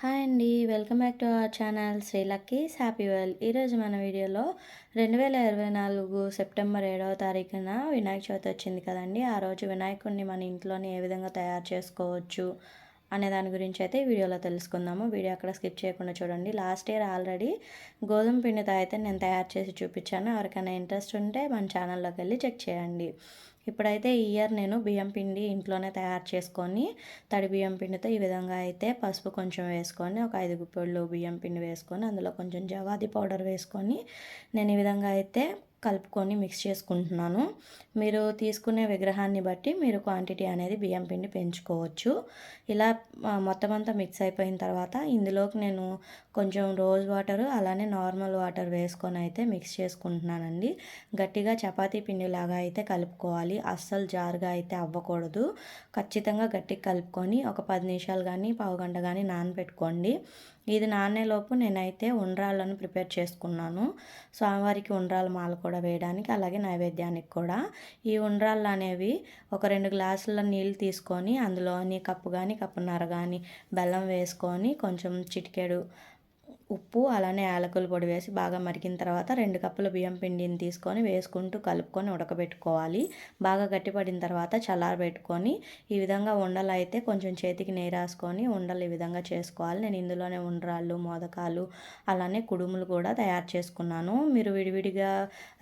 Hi అండి welcome back to our channel Sri Lucky's happy world ఈరోజు మన వీడియోలో రెండు వేల ఇరవై నాలుగు సెప్టెంబర్ ఏడవ తారీఖున వినాయక చవితి వచ్చింది కదండి. ఆ రోజు వినాయకుడిని మన ఇంట్లోనే ఏ విధంగా తయారు చేసుకోవచ్చు అనే దాని గురించి అయితే వీడియోలో తెలుసుకుందాము. వీడియో అక్కడ స్కిప్ చేయకుండా చూడండి. లాస్ట్ ఇయర్ ఆల్రెడీ గోధుమ పిండితో అయితే నేను తయారు చేసి చూపించాను. ఎవరికైనా ఇంట్రెస్ట్ ఉంటే మన ఛానల్లోకి వెళ్ళి చెక్ చేయండి. ఇప్పుడైతే ఈ ఇయర్ నేను బియ్యం పిండి ఇంట్లోనే తయారు చేసుకొని తడి బియ్యం పిండితో ఈ విధంగా అయితే పసుపు కొంచెం వేసుకొని ఒక ఐదు గుప్పెళ్ళు బియ్యం పిండి వేసుకొని అందులో కొంచెం జవాది పౌడర్ వేసుకొని నేను ఈ విధంగా అయితే కలుపుకొని మిక్స్ చేసుకుంటున్నాను. మీరు తీసుకునే విగ్రహాన్ని బట్టి మీరు క్వాంటిటీ అనేది బియ్యం పిండి పెంచుకోవచ్చు. ఇలా మొత్తం అంతా మిక్స్ అయిపోయిన తర్వాత ఇందులోకి నేను కొంచెం రోజ్ వాటర్ అలానే నార్మల్ వాటర్ వేసుకొని అయితే మిక్స్ చేసుకుంటున్నానండి. గట్టిగా చపాతీ పిండిలాగా అయితే కలుపుకోవాలి. అస్సలు జారుగా అయితే అవ్వకూడదు. ఖచ్చితంగా గట్టిగా కలుపుకొని ఒక పది నిమిషాలు కానీ పావు గంట కానీ నానబెట్టుకోండి. ఇది నానేలోపు నేనైతే ఉండ్రాళ్ళను ప్రిపేర్ చేసుకున్నాను. స్వామివారికి ఉండ్రాల మాల కూడా వేయడానికి అలాగే నైవేద్యానికి కూడా. ఈ ఉండ్రాళ్ళు అనేవి ఒక రెండు గ్లాసుల నీళ్ళు తీసుకొని అందులోని కప్పు కానీ కప్పున్నర కానీ బెల్లం వేసుకొని కొంచెం చిటికెడు ఉప్పు అలానే యాలకుల పొడి వేసి బాగా మరిగిన తర్వాత రెండు కప్పుల బియ్యం పిండిని తీసుకొని వేసుకుంటూ కలుపుకొని ఉడకబెట్టుకోవాలి. బాగా గట్టిపడిన తర్వాత చల్లారబెట్టుకొని ఈ విధంగా ఉండలు అయితే కొంచెం చేతికి నెయ్యి రాసుకొని ఉండలు ఈ విధంగా చేసుకోవాలి. నేను ఇందులోనే ఉండ్రాళ్ళు మోదకాలు అలానే కుడుములు కూడా తయారు చేసుకున్నాను. మీరు విడివిడిగా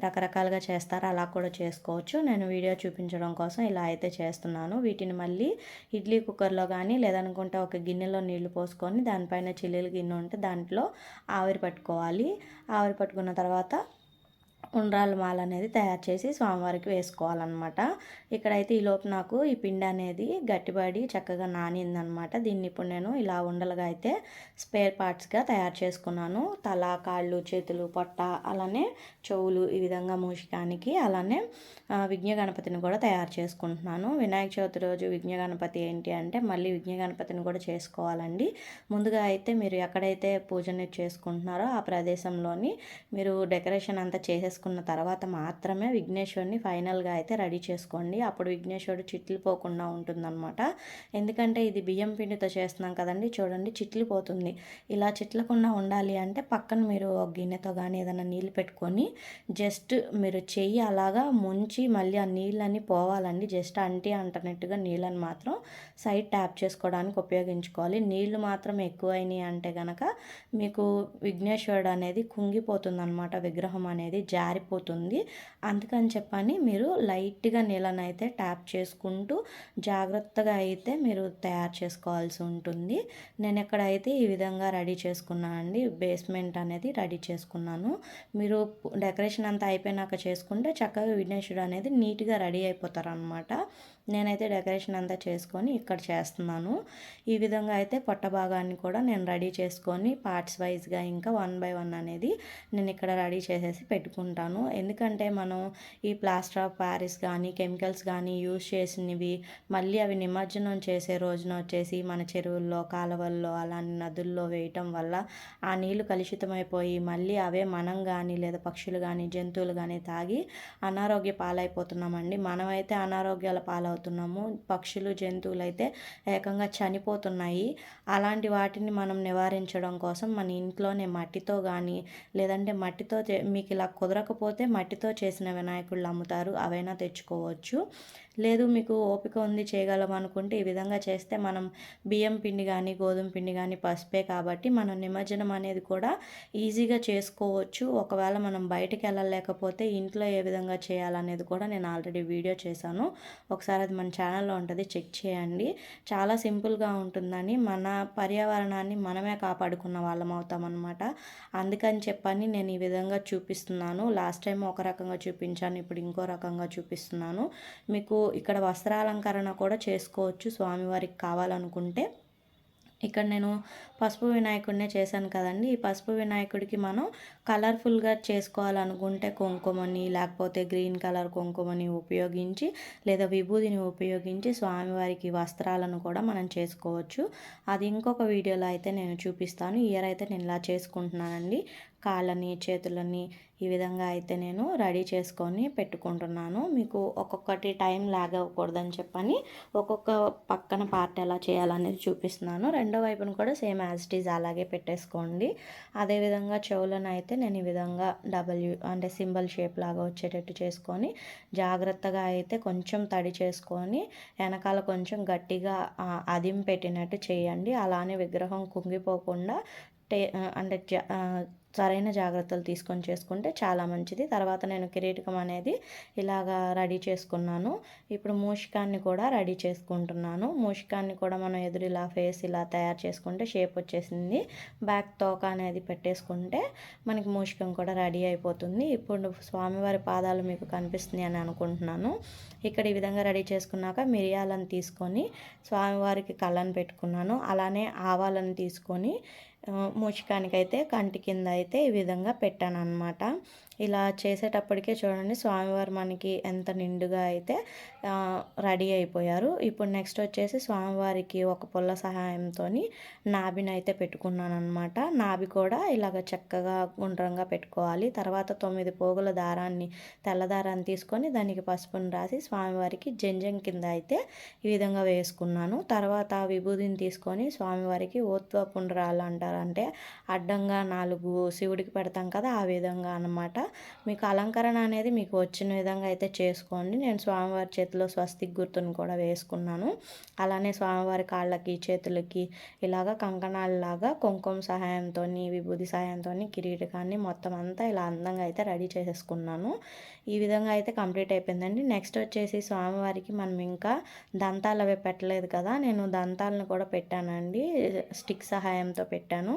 రకరకాలుగా చేస్తారు అలా కూడా చేసుకోవచ్చు. నేను వీడియో చూపించడం కోసం ఇలా అయితే చేస్తున్నాను. వీటిని మళ్ళీ ఇడ్లీ కుక్కర్లో కానీ లేదనుకుంటే ఒక గిన్నెలో నీళ్ళు పోసుకొని దానిపైన చిల్లీలు గిన్నె ఉంటే దాంట్లో ఆవిరి పట్టుకోవాలి. ఆవిరి పట్టుకున్న తర్వాత ఉండ్రాల మాల అనేది తయారు చేసి స్వామివారికి వేసుకోవాలన్నమాట. ఇక్కడైతే ఈలోపు నాకు ఈ పిండి అనేది గట్టిపడి చక్కగా నానిందనమాట దీన్ని ఇప్పుడు నేను ఇలా ఉండలుగా అయితే స్పేర్ పార్ట్స్గా తయారు చేసుకున్నాను. తల కాళ్ళు చేతులు పొట్ట అలానే చెవులు ఈ విధంగా మూషికానికి అలానే విఘ్న గణపతిని కూడా తయారు చేసుకుంటున్నాను. వినాయక చవితి రోజు విఘ్న గణపతి ఏంటి అంటే మళ్ళీ విఘ్న గణపతిని కూడా చేసుకోవాలండి. ముందుగా అయితే మీరు ఎక్కడైతే పూజని చేసుకుంటున్నారో ఆ ప్రదేశంలోని మీరు డెకరేషన్ అంతా చేసేసుకుని చేసుకున్న తర్వాత మాత్రమే విఘ్నేశ్వరుని ఫైనల్గా అయితే రెడీ చేసుకోండి. అప్పుడు విఘ్నేశ్వరుడు చిట్లిపోకుండా ఉంటుందన్నమాట. ఎందుకంటే ఇది బియ్యం పిండితో చేస్తున్నాం కదండి. చూడండి చిట్లిపోతుంది ఇలా చిట్లకుండా ఉండాలి అంటే పక్కన మీరు గిన్నెతో కానీ ఏదైనా నీళ్ళు పెట్టుకొని జస్ట్ మీరు చెయ్యి అలాగా ముంచి మళ్ళీ ఆ నీళ్ళని పోవాలండి. జస్ట్ అంటి అంటనట్టుగా నీళ్ళని మాత్రం సైడ్ ట్యాప్ చేసుకోవడానికి ఉపయోగించుకోవాలి. నీళ్ళు మాత్రం ఎక్కువైనాయి అంటే కనుక మీకు విఘ్నేశ్వరుడు అనేది కుంగిపోతుంది అనమాట విగ్రహం అనేది. జ జారిపోతుంది. అందుకని చెప్పని మీరు లైట్గా నీళ్ళని అయితే ట్యాప్ చేసుకుంటూ జాగ్రత్తగా అయితే మీరు తయారు చేసుకోవాల్సి ఉంటుంది. నేను ఎక్కడైతే ఈ విధంగా రెడీ చేసుకున్నాను అండి బేస్మెంట్ అనేది రెడీ చేసుకున్నాను. మీరు డెకరేషన్ అంతా అయిపోయినాక చేసుకుంటే చక్కగా విఘ్నేశ్వరుడు అనేది నీట్గా రెడీ అయిపోతారనమాట నేనైతే డెకరేషన్ అంతా చేసుకొని ఇక్కడ చేస్తున్నాను. ఈ విధంగా అయితే పొట్ట భాగాన్ని కూడా నేను రెడీ చేసుకొని పార్ట్స్ వైజ్గా ఇంకా వన్ బై వన్ అనేది నేను ఇక్కడ రెడీ చేసేసి పెట్టుకుంటాను. ఎందుకంటే మనం ఈ ప్లాస్టర్ ఆఫ్ ప్యారిస్ కానీ కెమికల్స్ కానీ యూజ్ చేసినవి మళ్ళీ అవి నిమజ్జనం చేసే రోజున వచ్చేసి మన చెరువుల్లో కాలువల్లో అలాంటి నదుల్లో వేయటం వల్ల ఆ నీళ్ళు కలుషితమైపోయి మళ్ళీ అవే మనం కానీ లేదా పక్షులు కానీ జంతువులు కానీ తాగి అనారోగ్య పాలైపోతున్నామండి. మనమైతే అనారోగ్యాల పాలవుతాం అవుతున్నాము పక్షులు జంతువులు అయితే ఏకంగా చనిపోతున్నాయి. అలాంటి వాటిని మనం నివారించడం కోసం మన ఇంట్లోనే మట్టితో కానీ లేదంటే మట్టితో మీకు ఇలా కుదరకపోతే మట్టితో చేసిన వినాయకుళ్ళు అమ్ముతారు. అవైనా తెచ్చుకోవచ్చు. లేదు మీకు ఓపిక ఉంది చేయగలం అనుకుంటే ఈ విధంగా చేస్తే మనం బియ్యం పిండి కానీ గోధుమ పిండి కానీ పసుపే కాబట్టి మనం నిమజ్జనం అనేది కూడా ఈజీగా చేసుకోవచ్చు. ఒకవేళ మనం బయటకు వెళ్ళలేకపోతే ఇంట్లో ఏ విధంగా చేయాలనేది కూడా నేను ఆల్రెడీ వీడియో చేశాను. ఒకసారి అది మన ఛానల్లో ఉంటుంది చెక్ చేయండి. చాలా సింపుల్గా ఉంటుందని మన పర్యావరణాన్ని మనమే కాపాడుకున్న వాళ్ళం అవుతామన్నమాట. అందుకని చెప్పని నేను ఈ విధంగా చూపిస్తున్నాను. లాస్ట్ టైం ఒక రకంగా చూపించాను ఇప్పుడు ఇంకో రకంగా చూపిస్తున్నాను. మీకు ఇక్కడ వస్త్రాలంకరణ కూడా చేసుకోవచ్చు స్వామివారికి కావాలనుకుంటే. ఇక్కడ నేను పసుపు వినాయకుడినే చేశాను కదండి. ఈ పసుపు వినాయకుడికి మనం కలర్ఫుల్గా చేసుకోవాలనుకుంటే కుంకుమని లేకపోతే గ్రీన్ కలర్ కుంకుమని ఉపయోగించి లేదా విభూదిని ఉపయోగించి స్వామివారికి వస్త్రాలను కూడా మనం చేసుకోవచ్చు. అది ఇంకొక వీడియోలో అయితే నేను చూపిస్తాను. ఇయర్ అయితే నేను ఇలా చేసుకుంటున్నానండి. కాళ్ళని చేతులని ఈ విధంగా అయితే నేను రెడీ చేసుకొని పెట్టుకుంటున్నాను. మీకు ఒక్కొక్కటి టైం లాగ్ అవ్వకూడదని చెప్పని ఒక్కొక్క పక్కన పార్ట్ ఎలా చేయాలనేది చూపిస్తున్నాను. రెండో వైపును కూడా సేమ్ యాజ్ ఇట్ ఈజ్ అలాగే పెట్టేసుకోండి. అదేవిధంగా చెవులను అయితే నేను ఈ విధంగా డబల్యూ అంటే సింబల్ షేప్ లాగా వచ్చేటట్టు చేసుకొని జాగ్రత్తగా అయితే కొంచెం తడి చేసుకొని వెనకాల కొంచెం గట్టిగా అదిం పెట్టినట్టు చేయండి. అలానే విగ్రహం కుంగిపోకుండా టే అంటే సరైన జాగ్రత్తలు తీసుకొని చేసుకుంటే చాలా మంచిది. తర్వాత నేను కిరీటకం అనేది ఇలాగా రెడీ చేసుకున్నాను. ఇప్పుడు మూషికాన్ని కూడా రెడీ చేసుకుంటున్నాను. మూషికాన్ని కూడా మనం ఎదురు ఇలా ఫేస్ ఇలా తయారు చేసుకుంటే షేప్ వచ్చేసింది. బ్యాక్ తోక అనేది పెట్టేసుకుంటే మనకి మూషికం కూడా రెడీ అయిపోతుంది. ఇప్పుడు స్వామివారి పాదాలు మీకు కనిపిస్తుంది అని అనుకుంటున్నాను. ఇక్కడ ఈ విధంగా రెడీ చేసుకున్నాక మిరియాలను తీసుకొని స్వామివారికి కళ్ళను పెట్టుకున్నాను. అలానే ఆవాలను తీసుకొని మూచికానికైతే కంటి కింద అయితే ఈ విధంగా పెట్టాను అనమాట ఇలా చేసేటప్పటికే చూడండి స్వామివారు మనకి ఎంత నిండుగా అయితే రెడీ అయిపోయారు. ఇప్పుడు నెక్స్ట్ వచ్చేసి స్వామివారికి ఒక పుల్ల సహాయంతో నాభిని అయితే పెట్టుకున్నాను అనమాట నాభి కూడా ఇలాగ చక్కగా గుండ్రంగా పెట్టుకోవాలి. తర్వాత తొమ్మిది పోగుల దారాన్ని తెల్ల దారాన్ని తీసుకొని దానికి పసుపుని రాసి స్వామివారికి జంజం కింద అయితే ఈ విధంగా వేసుకున్నాను. తర్వాత విభూదిని తీసుకొని స్వామివారికి ఓత్వ పుండ్రాలు అంటారు అంటే అడ్డంగా నాలుగు శివుడికి పెడతాం కదా ఆ విధంగా అనమాట మీకు అలంకరణ అనేది మీకు వచ్చిన విధంగా అయితే చేసుకోండి. నేను స్వామివారి చేతిలో స్వస్తిక్ గుర్తుని కూడా వేసుకున్నాను. అలానే స్వామివారి కాళ్ళకి చేతులకి ఇలాగా కంకణాలలాగా కుంకుమ సహాయంతో విభూతి సహాయంతో కిరీటకాన్ని మొత్తం అంతా ఇలా అందంగా అయితే రెడీ చేసేసుకున్నాను. ఈ విధంగా అయితే కంప్లీట్ అయిపోయిందండి. నెక్స్ట్ వచ్చేసి స్వామివారికి మనం ఇంకా దంతాలు అవి పెట్టలేదు కదా నేను దంతాలను కూడా పెట్టానండి. స్టిక్ సహాయంతో పెట్టాను.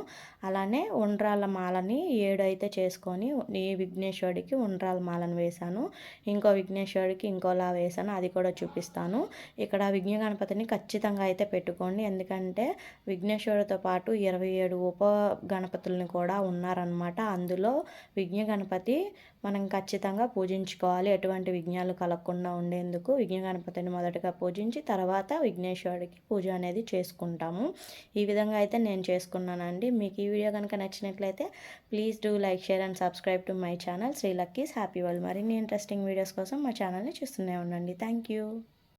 అలానే ఉండ్రాల మాలని ఏడు అయితే చేసుకొని ఈ విఘ్నేశ్వరుడికి ఉండ్రాల మాలను వేశాను. ఇంకో విఘ్నేశ్వరుడికి ఇంకోలా వేశాను. అది కూడా చూపిస్తాను. ఇక్కడ విఘ్న గణపతిని ఖచ్చితంగా అయితే పెట్టుకోండి. ఎందుకంటే విఘ్నేశ్వరుడితో పాటు ఇరవై ఏడు ఉప గణపతులను కూడా ఉన్నారనమాట అందులో విఘ్న గణపతి మనం ఖచ్చితంగా పూజించుకోవాలి. ఎటువంటి విఘ్నాలు కలగకుండా ఉండేందుకు విఘ్న గణపతిని మొదటగా పూజించి తర్వాత విఘ్నేశ్వరుడికి పూజ అనేది చేసుకుంటాము. ఈ విధంగా అయితే నేను చేసుకున్నానండి. మీకు ఈ వీడియో కనుక నచ్చినట్లయితే please do like share and subscribe to my channel Sri Lucky's happy world. మరిన్ని ఇంట్రెస్టింగ్ వీడియోస్ కోసం మా ఛానల్ని చూస్తూనే ఉండండి. Thank you.